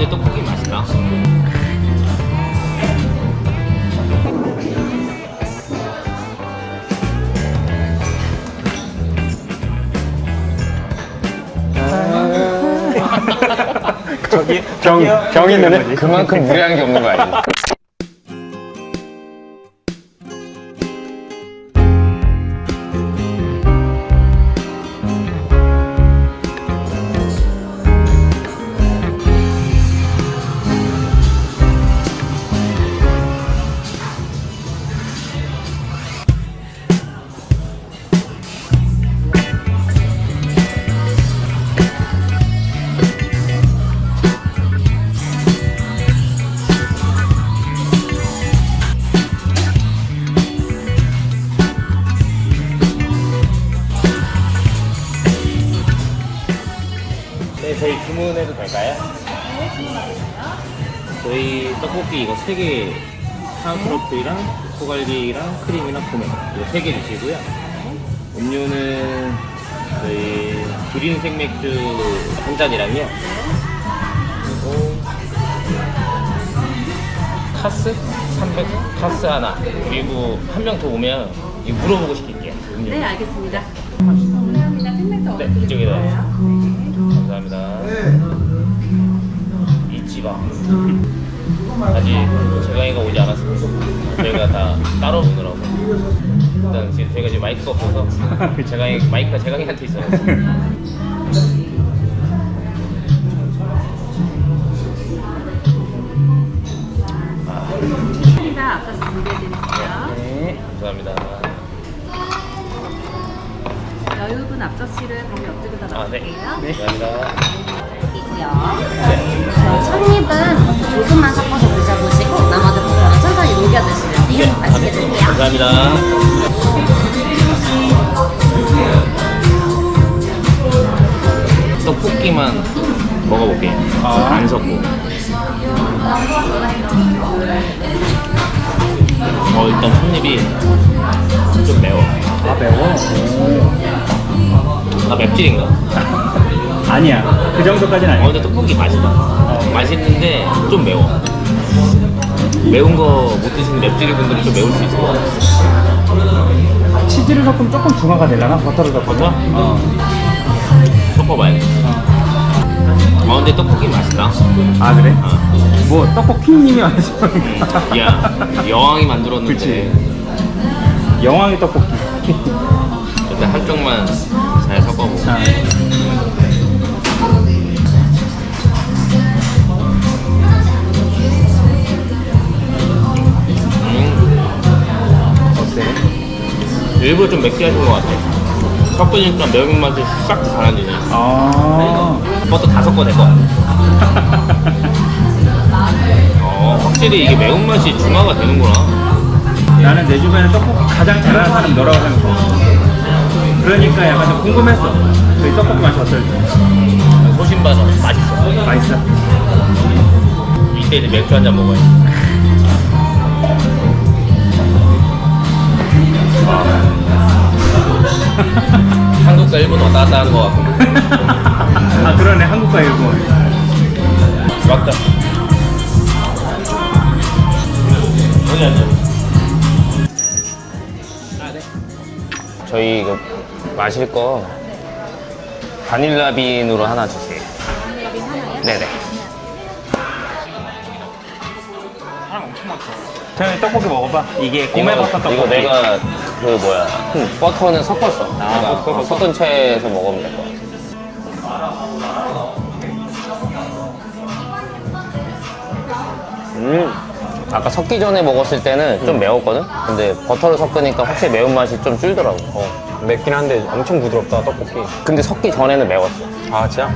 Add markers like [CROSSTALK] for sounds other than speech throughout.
근데 떡볶이 맛있다. 저기 병, 병 있는 애? 그만큼 무리한 게 없는 거 아니야? 네, 저희 주문해도 될까요? 네. 저희 떡볶이 이거 세 개, 하우트러프랑 소갈비랑 크림이랑 포메 이거 세개 주시고요. 음료는 저희 그린 생맥주 한 잔이랑요. 그리고 카스 300 카스 하나 그리고 한 명 더 오면 이거 물어보고 시킬게요. 음료. 네, 알겠습니다. 감사합니다. 생맥주 네, 어떻게 이쪽에다. 드릴까요? 감사합니다. 잊지 마. 아직 재강이가 오지 않았습니다. 저희가 다 따로 오느라고. 일단 지금 저희가 지금 마이크가 없어서 [LAUGHS] 재강이 마이크가 재강이한테 있어요. 감사합니다. 앞서서 준비해드릴게요. 네, 감사합니다. 여유분 앞접시를 바로 옆쪽에다 아, 네. 놔둘게요. 감사합니다. 있고요. 첫 입은 조금만 섞어서 드셔보시고 나머지 부분은 천천히 녹여 드시면 네, 돼요. 맛있게 드세요. 감사합니다. 떡볶이만 먹어볼게요. 안 섞고. 어, 일단 첫 입이 좀 매워. 아, 매워? 나 맵찔인가? [LAUGHS] 아니야. 그 정도까지는 어, 아니야. 근데 떡볶이 맛있다. 맛있는데 좀 매워. 매운 거 못 드시는 맵찔이 분들은 좀 매울 수 있을 것 같아. 치즈를 섞으면 조금 중화가 되려나? 버터를 섞어서? 버터? 어. 섞어봐야 돼. 어, 근데 떡볶이 맛있다. 아, 그래? 어. 뭐, 떡볶이님이 만드셨는가? 야, 여왕이 만들었는데. 그치. 영왕의 떡볶이. 일단 한쪽만. 자, 음, 어때? 일부러 좀 맵게 하신 것 같아. 섞으니까 매운맛이 싹 사라지네. 아. 버터 다 섞어도 될것 같아. [LAUGHS] 어, 확실히 이게 매운맛이 중화가 되는구나. 나는 내 주변에 떡볶이 가장 잘하는 사람이 너라고 생각해. 그러니까 약간 좀 궁금했어. 그 떡볶이 맛이 어떨지. 소신봐서 맛있어. 맛있어? 이때 이제 맥주 한 잔 먹어야 돼. [LAUGHS] 한국과 일본 왔다 갔다 하는 것 같고. [LAUGHS] 아, 그러네. 한국과 일본. 맞다. 여기 앉아. 저희 이거 마실 거 바닐라 빈으로 하나 주세요. 네네. 저는 떡볶이 먹어봐. 이게 이거, 고메 버터 떡볶이. 이거 내가 그 뭐야 버터는 섞었어. 아, 내가 섞었어? 섞은 채에서 먹으면 될것 같아. 음. 아까 섞기 전에 먹었을 때는 좀 매웠거든? 근데 버터를 섞으니까 확실히 매운맛이 좀 줄더라고. 어. 맵긴 한데 엄청 부드럽다 떡볶이 근데 섞기 전에는 매웠어. 아 진짜?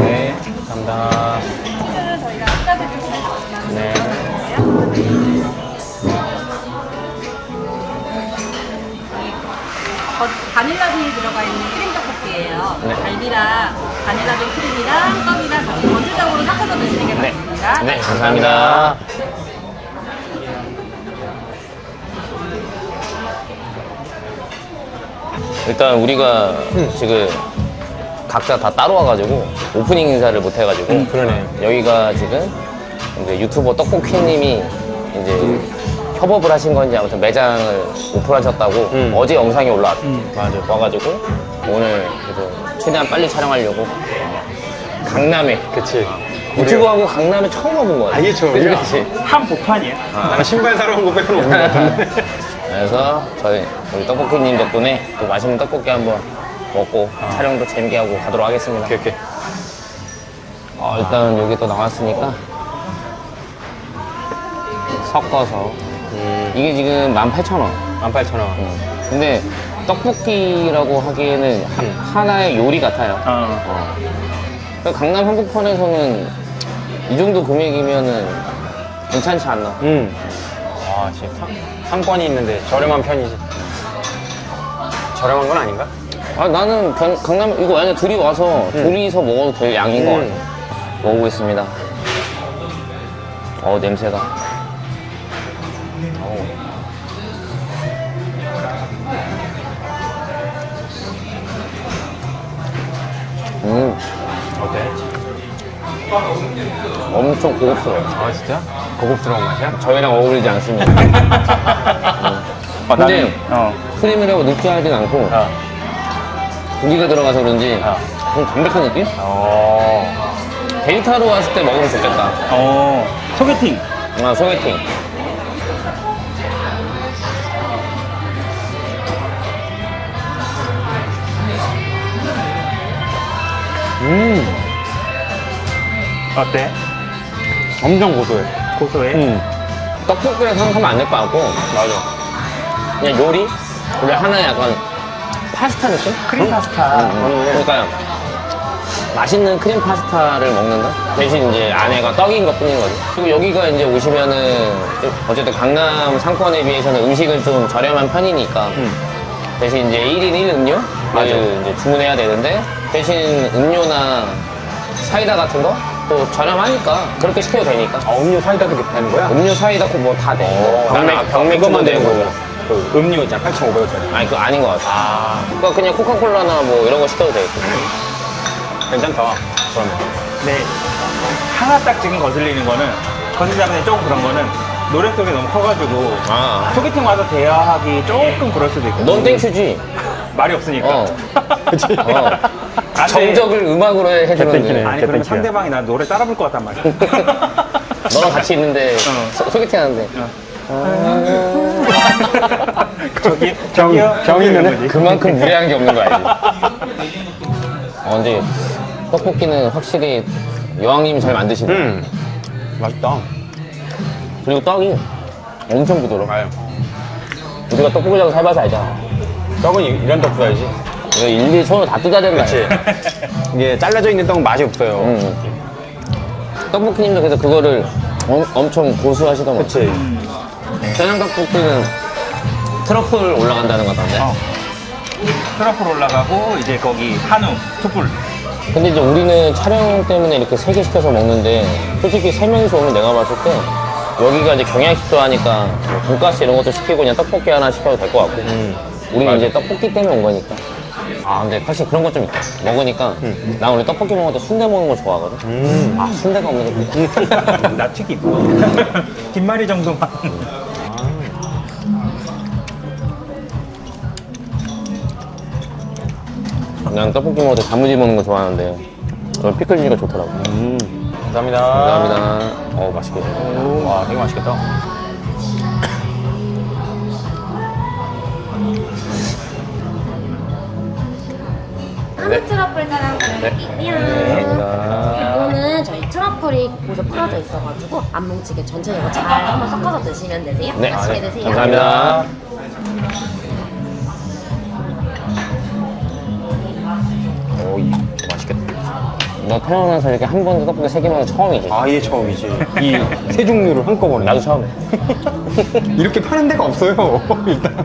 네 감사합니다 네. 거- 바닐라빈이 들어가 있는 크림 떡볶이에요. 네. 갈비랑 바닐라빈 크림이랑 떡이랑 같이 전체적으로 섞어서 드시는 게 네. 맛있습니다. 네, 감사합니다. 일단 우리가 지금 각자 다 따로 와가지고 오프닝 인사를 못 해가지고 음, 그러네. 여기가 지금 이제 유튜버 떡볶이님이 이제 협업을 하신 건지 아무튼 매장을 오픈하셨다고 음. 어제 영상이 올라왔 맞아. 와가지고 오늘 그래도 최대한 빨리 촬영하려고 강남에 그치. 유튜브하고 강남에 처음 와본 거야. 아예 처음이야? 그치, 그치. 한복판이야. 나는 신발 사러 온 거 빼고는 없는 것 같은데. [LAUGHS] 그래서 저희 우리 떡볶이님 덕분에 또 맛있는 떡볶이 한번 먹고 촬영도 재밌게 하고 가도록 하겠습니다. 오케이, 오케이. 어, 일단 여기 또 나왔으니까 섞어서 음, 이게 지금 18,000원. 18,000원. 근데 떡볶이라고 하기에는 하, 하나의 요리 같아요. 어. 어. 그러니까 강남 한복판에서는 이 정도 금액이면은 괜찮지 않나? 음. 와, 진짜 상, 상권이 있는데 저렴한 편이지. 저렴한 건 아닌가? 아 나는 강, 강남 이거 만약 둘이 와서 둘이서 먹어도 될 양인 것 음. 같아. 먹어보겠습니다. 어 냄새가. 어우. 음, 어때? 엄청 고급스러워. 아, 진짜? 고급스러운 맛이야? 저희랑 어울리지 않습니다. [LAUGHS] 어, 근데 나는, 어. 크림이라고 느끼하진 않고 어. 고기가 들어가서 그런지 어. 좀 담백한 느낌? 어. 데이트하러 왔을 때 먹으면 좋겠다. 어. 소개팅. 아, 소개팅. 음. 어때? 엄청 고소해. 고소해? 음. 떡볶이를 생각하면 안 될 것 같고, 맞아. 그냥 요리? 우리 하나의 약간 파스타 느낌? 크림 파스타. 음, 그러니까 맛있는 크림 파스타를 먹는다? 대신 이제 안에가 떡인 것 뿐인 거지. 그리고 여기가 이제 오시면은 좀 어쨌든 강남 상권에 비해서는 음식은 좀 저렴한 편이니까 대신 이제 1인 1 음료? 맞아. 이제 주문해야 되는데 대신 음료나 사이다 같은 거? 또 저렴하니까 그렇게 시켜도 되니까. 아, 음료 사이다도 이렇게 되는 거야? 음료 사이다 뭐다 돼. 뭐 병맥, 병맥 그것만 되는. 거고. 그 음료 있잖아. 8,500원짜리. 아니, 그거 아닌 것 같아. 아, 그러니까 그냥 코카콜라나 뭐 이런 거 시켜도 되고. 괜찮다. 그러면. 네. 하나 딱 지금 거슬리는 거는, 거슬리자면 조금 그런 거는, 노래 속에 너무 커가지고, 아. 소개팅 와서 대화하기 조금 그럴 수도 있고. 넌 땡큐지. 말이 없으니까. 어. 그치? [LAUGHS] 어. 안 돼. 정적을 음악으로 해주는 땡큐네. 아니, 그러면. 상대방이 나 노래 따라 부를 것 같단 말이야. [LAUGHS] 너랑 같이 있는데 [LAUGHS] 어. 소, 소개팅 하는데 저기, 경- 저기요? 경 있는 애? 이런 거지. 그만큼 무례한 게 없는 거 알지? 어, 근데 떡볶이는 확실히 여왕님이 잘 만드시네. 음. 맛있다. 그리고 떡이 엄청 부드러워. 아유. 우리가 떡볶이라고 살봐서 알잖아. 떡은 이- 이런 떡 줘야지. 이거 일일이 손을 다 뜯어야 된다. 그치? [LAUGHS] 이게 잘라져 있는 떡은 맛이 없어요. 응. 떡볶이님도 그래서 그거를 엄, 엄청 고수하시더만. 그치? 짜장 떡볶이는 트러플 올라간다는 것 같던데. 어. 트러플 올라가고, 이제 거기 한우, 툭불. 근데 이제 우리는 촬영 때문에 이렇게 세 개 시켜서 먹는데 솔직히 세 명이서 오면 내가 봤을 때 여기가 이제 경양식도 하니까 뭐 돈가스 이런 것도 시키고 그냥 떡볶이 하나 시켜도 될 것 같고 우리 는 맞아. 이제 떡볶이 때문에 온 거니까 아 근데 확실히 그런 것 좀 있다 먹으니까 나 원래 떡볶이 먹을 때 순대 먹는 거 좋아하거든 음. 아 순대가 없는 게 [LAUGHS] 나 튀김. [LAUGHS] 김말이 정도만. 난 떡볶이 먹을 때 단무지 먹는 거 좋아하는데 저는 피클류가 좋더라고 음. 감사합니다. 감사합니다 어 맛있겠다 와, 되게 맛있겠다. 한우 트러플 짜장 드릴게요. 감사합니다 이거는 저희 트러플이 곳에 풀어져 있어가지고 안 뭉치게 전체 이거 잘 한번 섞어서 드시면 되세요. 네 맛있게 드세요. 감사합니다 오, 이 맛있겠다. 너 태어나서 이렇게 한 번도 떡볶이 세개 먹는 거 처음이지? 아예 처음이지. 이 세 종류를 한꺼번에. 나도 처음에 [LAUGHS] 이렇게 파는 데가 없어요. [LAUGHS] 일단.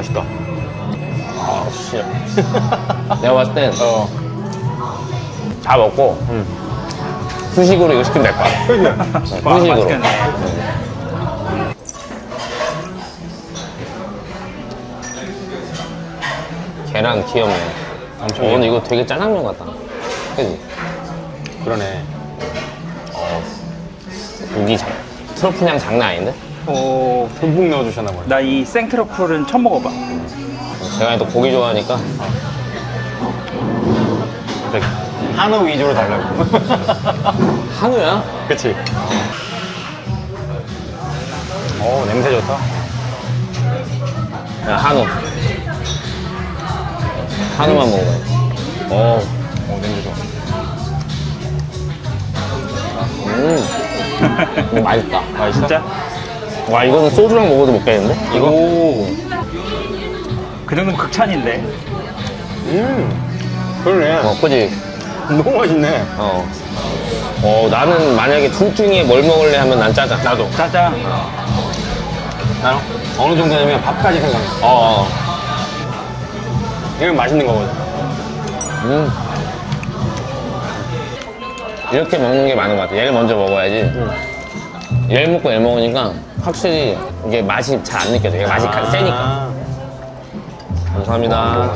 맛있다. 아, 씨. 내가 봤을 땐, 어, 다 먹고, 음. 후식으로 이거 시키면 될 거야. 와, 후식으로. 맛있겠네. 계란 귀엽네. 엄청 어, 근데 귀여워. 이거 되게 짜장면 같다. 그지? 그러네. 고기 장, 트러플 향 장난 아닌데? 오, 듬뿍 넣어주셨나 보네. 나이 생트러플은 처음 먹어봐. 제가 또 고기 좋아하니까. 한우 위주로 달라고. [LAUGHS] 한우야? 그치? 오, 냄새 좋다. 야, 한우. 한우만 먹어요. 오, 오 냄새 좋아. 음. 이거 [LAUGHS] 맛있다. 맛있어? 진짜? 와, 이거는 소주랑 먹어도 먹겠는데? 이거? 오, 그 정도면 극찬인데. 음, 그러네. 어, 그지? 너무 맛있네. 어. 어, 나는 만약에 둘 중에 뭘 먹을래 하면 난 짜장. 나도. 짜장. 나는 어느 정도냐면 밥까지 생각나. 어, 어. 이건 맛있는 거거든. 음. 이렇게 먹는 게 많은 것 같아. 얘를 먼저 먹어야지. 얘를 먹고 얘를 먹으니까 확실히 이게 맛이 잘 안 느껴져. 얘가 맛이 가- 세니까. 아, 감사합니다.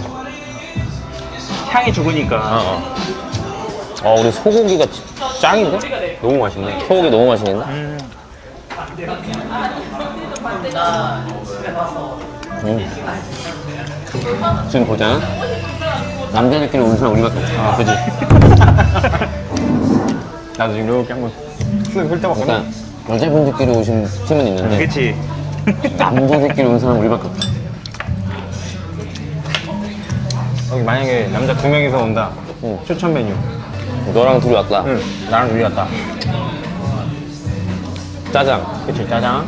향이 죽으니까. 어, 어. 어, 우리 소고기가 지- 짱인데? 너무 맛있네. 소고기 너무 맛있는데? 음. 지금 보자. 남자들끼리 온수랑 우리밖에 없어. 아, 그지? [LAUGHS] 나도 지금 이렇게 한번 쓱 훑어봤거든. 여자분들끼리 오신 팀은 있는데 그치? 남자들끼리 온 사람은 우리밖에 없어. 여기 만약에 남자 두 명이서 온다. 응. 추천 메뉴. 너랑 둘이 왔다. 응. 나랑 둘이 왔다. 짜장. 그치, 짜장.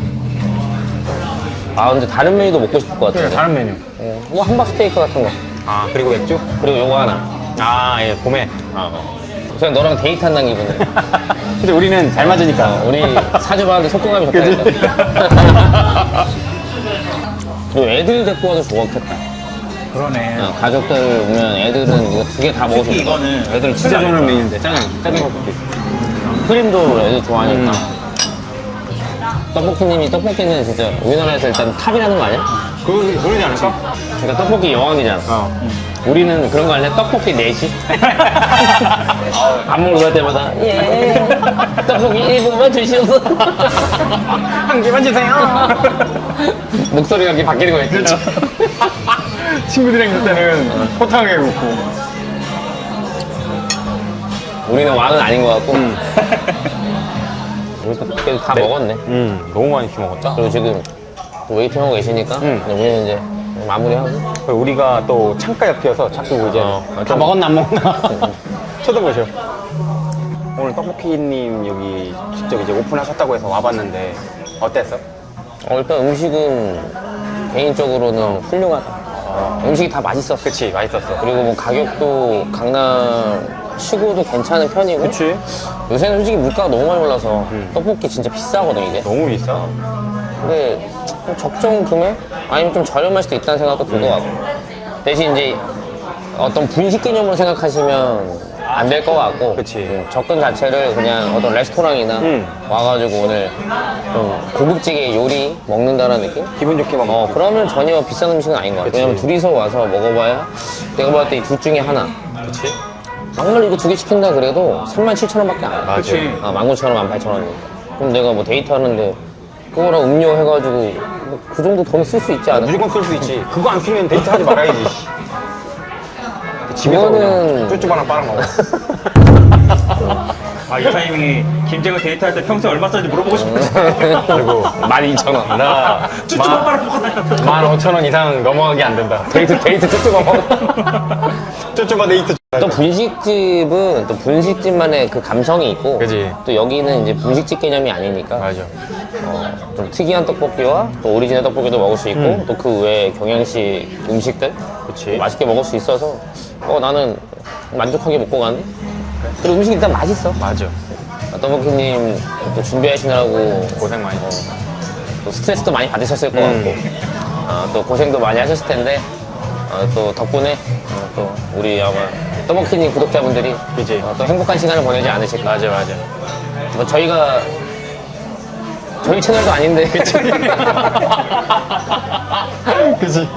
아 근데 다른 메뉴도 먹고 싶을 것 그래, 같은데. 다른 메뉴. 어, 뭐 함박 스테이크 같은 거. 아, 그리고 맥주? 그리고 요거 하나. 아, 예, 봄에. 아, 어. 그냥 너랑 데이트한다는 기분이야. [LAUGHS] 근데 우리는 잘 맞으니까. 우리 사주반한테 속공감이 좋다니까. 그리고 애들 데리고 와도 좋았겠다. 그러네. 어, 가족들 오면 애들은 이거 두 개 다 먹을 수 특히 있어. 이거는 애들 진짜 좋아하는 메뉴인데, 짜장. 짜장 떡볶이. 크림도 애들 좋아하니까. 음. 떡볶이님이 떡볶이는 진짜 우리나라에서 일단 탑이라는 거 아니야? 그, 그러지 않을까? 그러니까 떡볶이 여왕이잖아. 어. 우리는 그런 거 아니야? 떡볶이 넷이? [LAUGHS] 밥 먹을 때마다. 예. 떡볶이 1분만 주시옵소서 한 개만 주세요. 목소리가 이렇게 바뀌는 거 있지? 친구들이랑 있을 때는 호탕하게 굽고. 우리는 왕은 아닌 것 같고. 우리 또 그래도 다 먹었네. 음, 너무 많이 키 먹었다. 그리고 지금 또 웨이팅하고 계시니까? 음. 이제 우리는 이제 마무리하고. 그리고 우리가 또 창가 옆이어서 자꾸 이제 어, 다 좀- 먹었나 안 먹었나 쳐다보셔. 오늘 떡볶이님 여기 직접 이제 오픈하셨다고 해서 와봤는데 어땠어? 어, 일단 음식은 개인적으로는 훌륭하다 음식이 다 맛있었어 그치 맛있었어. 그리고 뭐 가격도 강남 치고도 괜찮은 편이고 그치? 요새는 솔직히 물가가 너무 많이 올라서 음. 떡볶이 진짜 비싸거든 이게 너무 비싸. 근데 좀 적정 금액? 아니면 좀 저렴할 수도 있다는 생각도 들것 같고 대신 이제 어떤 분식 개념으로 생각하시면 안 될 것 같고 그치. 음, 접근 자체를 그냥 어떤 레스토랑이나 음. 와가지고 오늘 좀 고급지게 요리 먹는다는 느낌? 기분 좋게 먹어. 어 그러면 전혀 비싼 음식은 아닌 것 같아. 왜냐면 둘이서 와서 먹어봐야 내가 봤을 때 이 둘 중에 하나 그치? 막말 이거 두 개 시킨다 그래도 37,000원밖에 안 해. 맞아. 그치. 아, 19,000원, 18,000원이니까. 그럼 내가 뭐 데이트 하는데 그거랑 음료 해가지고 뭐그 정도 돈 쓸 수 있지 않아? 무조건 쓸 수 있지. 그거 안 쓰면 데이트 하지 말아야지. 집에서 그거는- 그냥 쭈쭈 하나 빨아먹어. [LAUGHS] 아, 이 타이밍에 김재가 데이트할 때 평소에 얼마 썼는지 물어보고 싶었어. [LAUGHS] 그리고 12,000원. 나 쭈쭈 빨아먹고 다녔 15,000원 이상 넘어가게 안 된다. 데이트, 데이트 쭈쭈가 먹어. 쭈쭈바 데이트. 또 분식집은 또 분식집만의 그 감성이 있고. 그지. 또 여기는 이제 분식집 개념이 아니니까. 맞아. 어, 좀 특이한 떡볶이와 또 오리지널 떡볶이도 먹을 수 있고 또 그 외에 경양식 음식들 그치. 맛있게 먹을 수 있어서 어 나는 만족하게 먹고 가네 그리고 음식이 일단 맛있어 맞아. 아, 떡볶이님 또 준비하시느라고 고생 많이 어, 했어. 또 스트레스도 많이 받으셨을 것 음. 같고 아, 또 고생도 많이 하셨을 텐데 어, 또 덕분에 어, 또 우리 아마 떠먹히님 구독자분들이 그치. 어, 또 행복한 시간을 보내지 않으실까. 맞아, 맞아. 뭐 저희가 저희 채널도 아닌데. [LAUGHS] 그치. 그지?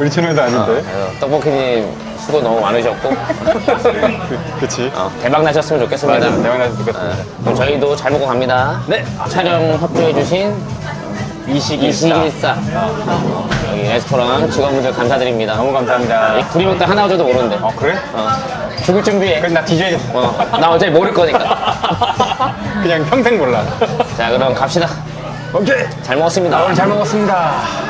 우리 채널도 아닌데. 떡볶이님 수고 너무 많으셨고 그, 그치? 어, 대박 나셨으면 좋겠습니다. 맞아. 대박 나서 좋겠습니다. 그럼 저희도 잘 먹고 갑니다. 네. 촬영 협조해주신 이식일사. 이식일사 여기 레스토랑 직원분들 감사드립니다. 너무 감사합니다. 둘이 먹다 하나 얻어도 모르는데. 어, 그래? 어. 죽을 준비해. 그럼 나 뒤져야겠다. 어, 나 어차피 모를 거니까. [LAUGHS] 그냥 평생 몰라. 자, 그럼 갑시다. 오케이. 잘 먹었습니다. 오늘 잘 먹었습니다.